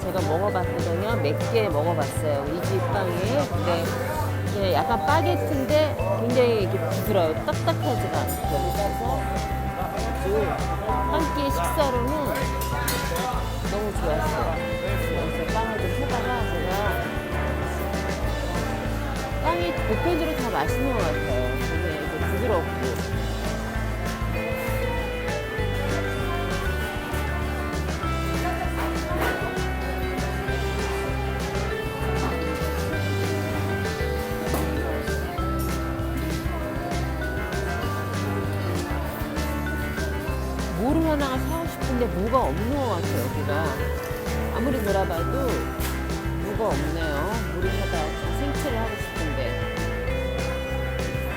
제가 먹어봤거든요. 몇 개 먹어봤어요. 이 집 빵이. 근데 이게 약간 바게트인데 굉장히 이렇게 부드러워요. 딱딱하지가 않고. 그래서 한 끼 식사로는 너무 좋았어요. 그래서 빵을 좀 사다가 제가 빵이 보편적으로 다 맛있는 것 같아요. 뭐를 하나가 사고 싶은데 뭐가 없는 것 같아요, 여기가. 아무리 돌아봐도